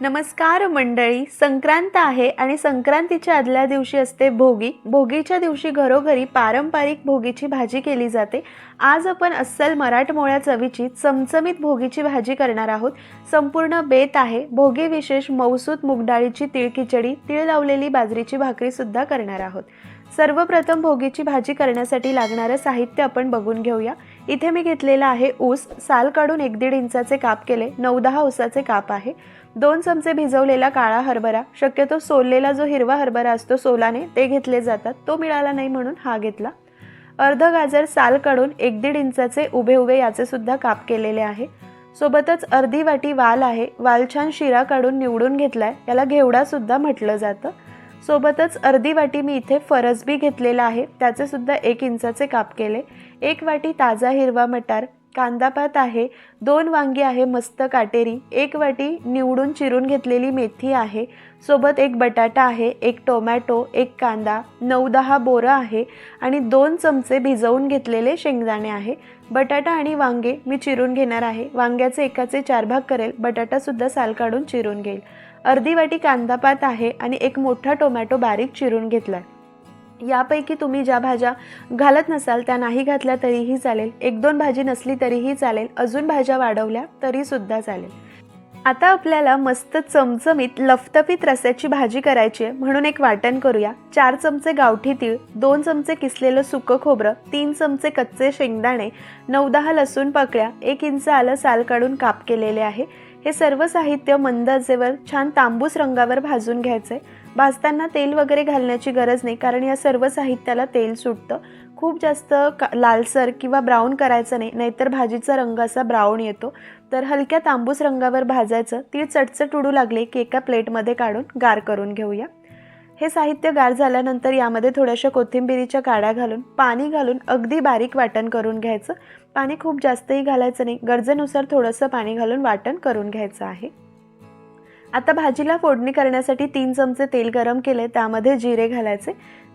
नमस्कार मंडळी संक्रांत आहे आणि संक्रांतीच्या आदल्या दिवशी असते भोगी. भोगीच्या दिवशी घरोघरी पारंपरिक भोगीची भाजी केली जाते. आज आपण अस्सल मराठमोळ्या चवीची चमचमीत भोगीची भाजी करणार आहोत. संपूर्ण बेत आहे. भोगी विशेष मौसूत मुगडाळीची तीळ खिचडी तीळ लावलेली बाजरीची भाकरीसुद्धा करणार आहोत. सर्वप्रथम भोगीची भाजी करण्यासाठी लागणारं साहित्य आपण बघून घेऊया. इथे मी घेतलेला आहे ऊस. साल काढून एक दीड इंचाचे काप केले. नऊ दहा ऊसाचे काप आहे. दोन चमचे भिजवलेला काळा हरभरा शक्यतो सोललेला जो हिरवा हरभरा असतो सोलाने ते घेतले जातात. तो मिळाला नाही म्हणून हा घेतला. अर्ध गाजर साल काढून एक दीड इंचाचे उभे उभे याचे सुद्धा काप केलेले आहे. सोबतच अर्धी वाटी वाल आहे. वाल छान शिरा काढून निवडून घेतलाय. याला घेवडा सुद्धा म्हटलं जातं. सोबतच अर्धी वाटी मी इथे फरसबी घेतलेला आहे. त्याचे सुद्धा एक इंचाचे काप केले. एक वाटी ताजा हिरवा मटार कांदापात आहे दोन वांगी आहे मस्त काटेरी एक वाटी निवडून चिरून घेतलेली मेथी आहे सोबत एक बटाटा आहे एक टोमॅटो एक कांदा नऊ दहा बोरं आहे आणि दोन चमचे भिजवून घेतलेले शेंगदाणे आहे. बटाटा आणि वांगे मी चिरून घेणार आहे. वांग्याचे एकाचे चार भाग करेल बटाटासुद्धा साल काढून चिरून घेईल. अर्धी वाटी कांदापात आहे आणि एक मोठा टोमॅटो बारीक चिरून घेतला यापैकी तुम्ही ज्या भाज्या घालत नसाल त्या नाही घातल्या तरीही चालेल. एक दोन भाजी नसली तरीही चालेल. अजून भाज्या वाढवल्या तरीसुद्धा चालेल. आता आपल्याला मस्त चमचमीत लफतफीत रस्याची भाजी करायची आहे. म्हणून एक वाटण करूया. चार चमचे गावठी तीळ दोन चमचे किसलेलं सुकं खोबरं तीन चमचे कच्चे शेंगदाणे नऊ दहा लसूण पकळ्या एक इंच आलं साल काढून काप केलेले आहे. हे सर्व साहित्य मंद आचेवर छान तांबूस रंगावर भाजून घ्यायचे भाजताना तेल वगैरे घालण्याची गरज नाही कारण या सर्व साहित्याला तेल सुटतं. खूप जास्त का लालसर किंवा ब्राऊन करायचं नाही नाहीतर भाजीचा रंग असा ब्राऊन येतो. तर हलक्या तांबूस रंगावर भाजायचं ती चटचट उडू लागले की एका प्लेटमध्ये काढून गार करून घेऊया. हे साहित्य गार झाल्यानंतर यामध्ये थोड्याशा कोथिंबिरीच्या काड्या घालून पाणी घालून अगदी बारीक वाटण करून घ्यायचं. पाणी खूप जास्तही घालायचं नाही. गरजेनुसार थोडंसं पाणी घालून वाटण करून घ्यायचं आहे. आता भाजीला फोडणी करण्यासाठी तीन चमचे तेल गरम केले. त्यामध्ये जिरे घालायचे.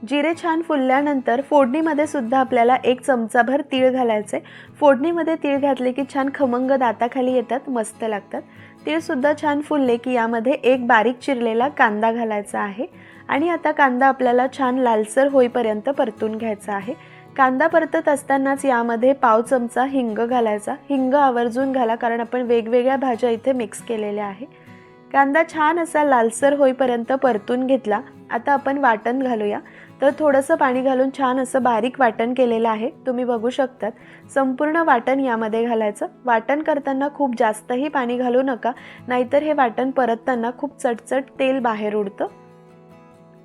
जिरे छान फुलल्यानंतर फोडणीमध्ये सुद्धा आपल्याला एक चमचाभर तीळ घालायचे. फोडणीमध्ये तीळ घातले की छान खमंग दाताखाली येतात मस्त लागतात. तीळसुद्धा छान फुलले की यामध्ये एक बारीक चिरलेला कांदा घालायचा आहे. आणि आता कांदा आपल्याला छान लालसर होईपर्यंत परतून घ्यायचा आहे. कांदा परतत असतानाच यामध्ये पाव चमचा हिंग घालायचा. हिंग आवर्जून घाला कारण आपण वेगवेगळ्या भाज्या इथे मिक्स केलेल्या आहे. कांदा छान असा लालसर होईपर्यंत परतून घेतला. आता आपण वाटण घालूया. तर थोडंसं पाणी घालून छान असं बारीक वाटण केलेलं आहे. तुम्ही बघू शकतात. संपूर्ण वाटण यामध्ये घालायचं. वाटण करताना खूप जास्तही पाणी घालू नका. नाहीतर हे वाटण परतताना खूप चटचट तेल बाहेर उडतं.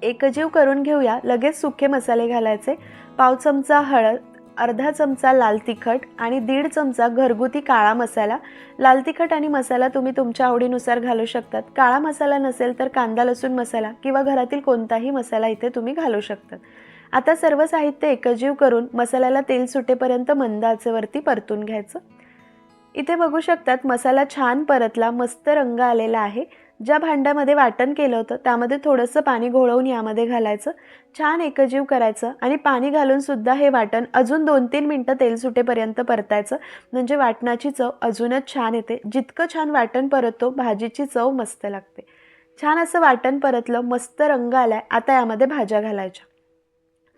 एकजीव करून घेऊया. लगेच सुके मसाले घालायचे. पाव चमचा हळद अर्धा चमचा लाल तिखट आणि दीड चमचा घरगुती काळा मसाला. लाल तिखट आणि मसाला तुम्ही तुमच्या आवडीनुसार घालू शकतात. काळा मसाला नसेल तर कांदा लसूण मसाला किंवा घरातील कोणताही मसाला इथे तुम्ही घालू शकतात. आता सर्व साहित्य एकजीव करून मसाल्याला तेल सुटेपर्यंत मंद आचेवरती परतून घ्यायचं. इथे बघू शकतात मसाला छान परतला मस्त रंग आलेला आहे. ज्या भांड्यामध्ये वाटण केलं होतं त्यामध्ये थोडंसं पाणी घोळवून यामध्ये घालायचं छान एकजीव करायचं आणि पाणी घालूनसुद्धा हे वाटण अजून दोन तीन मिनटं तेल सुटेपर्यंत परतायचं. म्हणजे वाटणाची चव अजूनच छान येते. जितकं छान वाटण परततो भाजीची चव मस्त लागते. छान असं वाटण परतलं मस्त रंग आलाय आता यामध्ये भाज्या घालायच्या.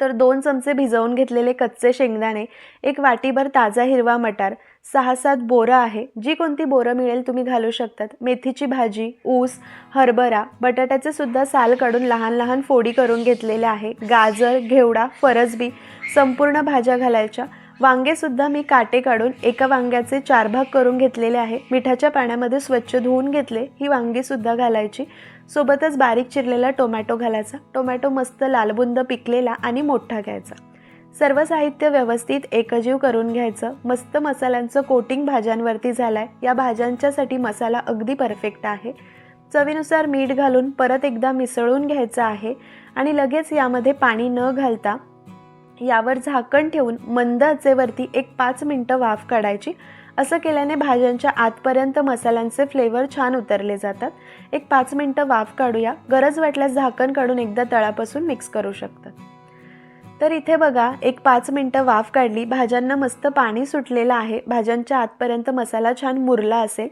तर दोन चमचे भिजवून घेतलेले कच्चे शेंगदाणे एक वाटीभर ताजा हिरवा मटार सहा सात बोरं आहे. जी कोणती बोरं मिळेल तुम्ही घालू शकतात? मेथीची भाजी ऊस हरभरा बटाट्याचे सुद्धा साल काढून लहान लहान फोडी करून घेतलेले आहे. गाजर घेवडा फरसबी संपूर्ण भाज्या घालायच्या. वांगेसुद्धा मी काटे काढून एका वांग्याचे चार भाग करून घेतलेले आहे. मिठाच्या पाण्यामध्ये स्वच्छ धुवून घेतले. ही वांगीसुद्धा घालायची. सोबतच बारीक चिरलेला टोमॅटो घालायचा. टोमॅटो मस्त लालबुंद पिकलेला आणि मोठा घ्यायचा. सर्व साहित्य व्यवस्थित एकजीव करून घ्यायचं. मस्त मसाल्यांचं कोटिंग भाज्यांवरती झालं आहे या भाज्यांच्यासाठी मसाला अगदी परफेक्ट आहे. चवीनुसार मीठ घालून परत एकदा मिसळून घ्यायचं आहे आणि लगेच यामध्ये पाणी न घालता यावर झाकण ठेवून मंद आचेवरती एक पाच मिनटं वाफ काढायची. असं केल्याने भाज्यांच्या आतपर्यंत मसाल्यांचे फ्लेवर छान उतरले जातात. एक पाच मिनटं वाफ काढूया. गरज वाटल्यास झाकण काढून एकदा तळापासून मिक्स करू शकतात तर इथे बघा एक पाच मिनटं वाफ काढली. भाज्यांना मस्त पाणी सुटलेलं आहे. भाज्यांच्या आतपर्यंत मसाला छान मुरला असेल.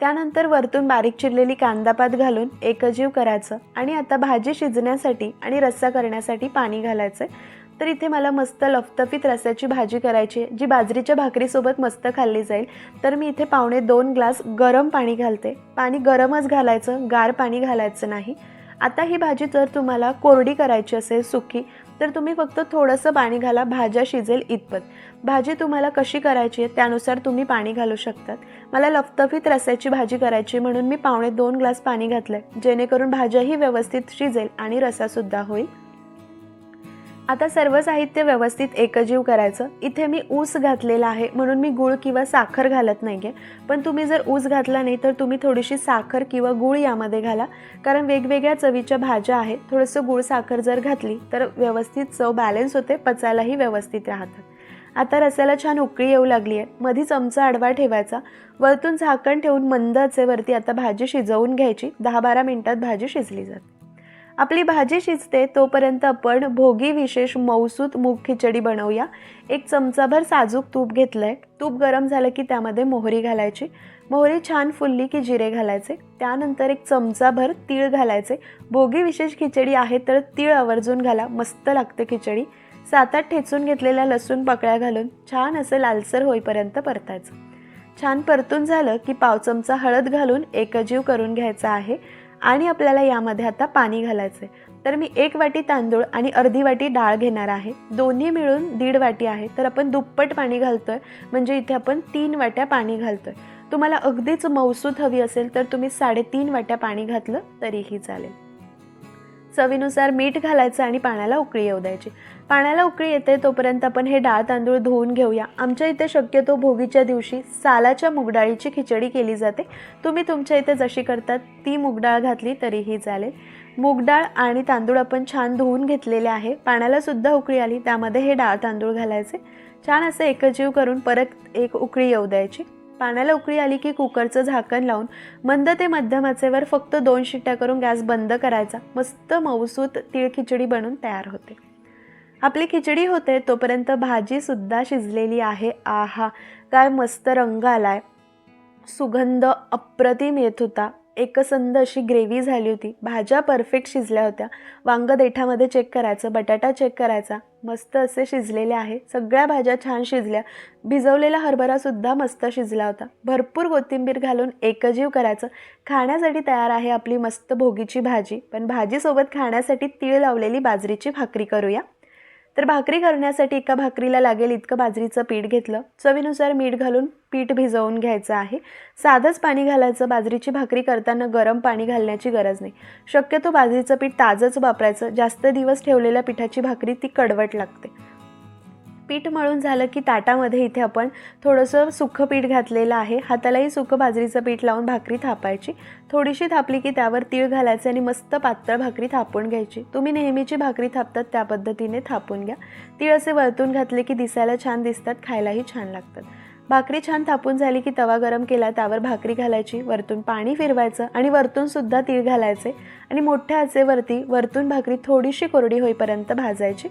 त्यानंतर वरतून बारीक चिरलेली कांदापात घालून एकजीव करायचं आणि आता भाजी शिजण्यासाठी आणि रस्सा करण्यासाठी पाणी घालायचं तर इथे मला मस्त लफतफीत रस्याची भाजी करायची आहे जी बाजरीच्या भाकरीसोबत मस्त खाल्ली जाईल. तर मी इथे पावणे दोन ग्लास गरम पाणी घालते. पाणी गरमच घालायचं गार पाणी घालायचं नाही. आता ही भाजी जर तुम्हाला कोरडी करायची असेल सुकी तर तुम्ही फक्त थोडंसं पाणी घाला भाज्या शिजेल इतपत. भाजी तुम्हाला कशी करायची आहे त्यानुसार तुम्ही पाणी घालू शकतात. मला लफतफीत रस्याची भाजी करायची म्हणून मी पावणे दोन ग्लास पाणी घातलं आहे जेणेकरून भाज्याही व्यवस्थित शिजेल आणि रसासुद्धा होईल. आता सर्व साहित्य व्यवस्थित एकजीव करायचं. इथे मी ऊस घातलेला आहे म्हणून मी गूळ किंवा साखर घालत नाही आहे पण तुम्ही जर ऊस घातला नाही तर तुम्ही थोडीशी साखर किंवा गूळ यामध्ये घाला. कारण वेगवेगळ्या चवीच्या भाज्या आहेत. थोडंसं गूळ साखर जर घातली तर व्यवस्थित चव बॅलन्स होते पचायलाही व्यवस्थित राहतात आता रस्याला छान उकळी येऊ लागली आहे मधी चमचा आडवा ठेवायचा. वरतून झाकण ठेवून मंद असेवरती आता भाजी शिजवून घ्यायची. दहा बारा मिनटात भाजी शिजली जाते. आपली भाजी शिजते तोपर्यंत आपण भोगी विशेष मौसूत मूग खिचडी बनवूया. एक चमचाभर साजूक तूप घेतलं आहे तूप गरम झालं की त्यामध्ये मोहरी घालायची. मोहरी छान फुलली की जिरे घालायचे. त्यानंतर एक चमचाभर तीळ घालायचे. भोगी विशेष खिचडी आहे तर तीळ आवर्जून घाला. मस्त लागते खिचडी. सात आठ ठेचून घेतलेल्या लसूण पकळ्या घालून छान असं लालसर होईपर्यंत परतायचं. छान परतून झालं की पाव चमचा हळद घालून एकजीव करून घ्यायचा आहे. आणि आपल्याला यामध्ये आता पाणी घालायचं आहे तर मी एक वाटी तांदूळ आणि अर्धी वाटी डाळ घेणार आहे. दोन्ही मिळून दीड वाटी आहे. तर आपण दुप्पट पाणी घालतो आहे म्हणजे इथे आपण तीन वाट्या पाणी घालतो आहे तुम्हाला अगदीच मौसूत हवी असेल तर तुम्ही साडेतीन वाट्या पाणी घातलं तरीही चालेल. चवीनुसार मीठ घालायचं आणि पाण्याला उकळी येऊ द्यायची. पाण्याला उकळी येते तोपर्यंत आपण हे डाळ तांदूळ धुवून घेऊया. आमच्या इथे शक्यतो भोगीच्या दिवशी सालाच्या मुगडाळीची खिचडी केली जाते. तुम्ही तुमच्या इथे जशी करतात ती मुगडाळ घातली तरीही चालेल. मुगडाळ आणि तांदूळ आपण छान धुवून घेतलेले आहे. पाण्यालासुद्धा उकळी आली त्यामध्ये हे डाळ तांदूळ घालायचे. छान असं एकजीव करून परत एक उकळी येऊ द्यायची. पाण्याला उकळी आली की कुकरचं झाकण लावून मंद ते मध्यम आचेवर फक्त दोन शिट्ट्या करून गॅस बंद करायचा. मस्त मऊसूत तीळ खिचडी बनून तयार होते. आपली खिचडी होते तोपर्यंत भाजीसुद्धा शिजलेली आहे. आहा काय मस्त रंग आलाय. सुगंध अप्रतिम येत होता. एकसंध अशी ग्रेव्ही झाली होती. भाज्या परफेक्ट शिजल्या होत्या. वांग देठामध्ये चेक करायचं बटाटा चेक करायचा. मस्त असे शिजलेले आहे. सगळ्या भाज्या छान शिजल्या. भिजवलेला हरभरासुद्धा मस्त शिजला होता. भरपूर कोथिंबीर घालून एकजीव करायचं. खाण्यासाठी तयार आहे आपली मस्त भोगीची भाजी. पण भाजीसोबत खाण्यासाठी तीळ लावलेली बाजरीची भाकरी करूया. तर भाकरी करण्यासाठी एका भाकरीला लागेल इतकं बाजरीचं पीठ घेतलं. चवीनुसार मीठ घालून पीठ भिजवून घ्यायचं आहे. साधंच पाणी घालायचं. बाजरीची भाकरी करताना गरम पाणी घालण्याची गरज नाही. शक्यतो बाजरीचं पीठ ताजंच वापरायचं. जास्त दिवस ठेवलेल्या पिठाची भाकरी ती कडवट लागते. पीठ मळून झालं की ताटामध्ये इथे आपण थोडंसं सुखं पीठ घातलेलं आहे. हातालाही सुकं बाजरीचं पीठ लावून भाकरी थापायची. थोडीशी थापली की त्यावर तीळ घालायचे आणि मस्त पातळ भाकरी थापून घ्यायची. तुम्ही नेहमीची भाकरी थापतात त्या पद्धतीने थापून घ्या. तीळ असे वरतून घातले की दिसायला छान दिसतात खायलाही छान लागतात. भाकरी छान थापून झाली की तवा गरम केला त्यावर भाकरी घालायची. वरतून पाणी फिरवायचं आणि वरतून सुद्धा तीळ घालायचे. आणि मोठ्या आचेवरती वरतून भाकरी थोडीशी कोरडी होईपर्यंत भाजायची.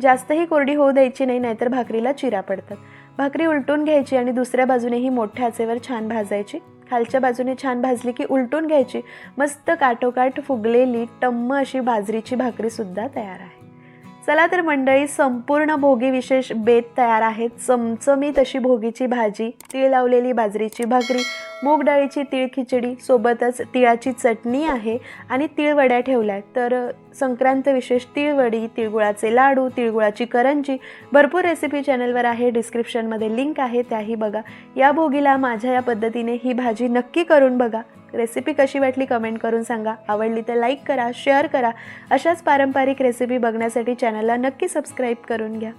जास्तही कोरडी होऊ द्यायची नाही नाहीतर भाकरीला चिरा पडतात. भाकरी उलटून घ्यायची आणि दुसऱ्या बाजूनेही मोठ्या आचेवर छान भाजायची. खालच्या बाजूने छान भाजली की उलटून घ्यायची. मस्त काठोकाठ फुगलेली टम्म अशी बाजरीची भाकरीसुद्धा तयार आहे. चला तर मंडळी संपूर्ण भोगी विशेष बेत तयार आहेत. चमचमीत अशी भोगीची भाजी तीळ लावलेली बाजरीची भाकरी मूग डाळीची तीळ खिचडी सोबतच तिळाची चटणी आहे आणि तिळवड्या ठेवल्या आहेत तर संक्रांत विशेष तिळवडी तिळगुळाचे लाडू तिळगुळाची करंजी. भरपूर रेसिपी चॅनलवर आहे डिस्क्रिप्शनमध्ये लिंक आहे त्याही बघा. या भोगीला माझ्या या पद्धतीने ही भाजी नक्की करून बघा. रेसिपी कशी वाटली कमेंट करून सांगा. आवडली तर लाईक करा शेअर करा. अशाच पारंपरिक रेसिपी बघण्यासाठी चॅनलला नक्की सबस्क्राईब करून घ्या.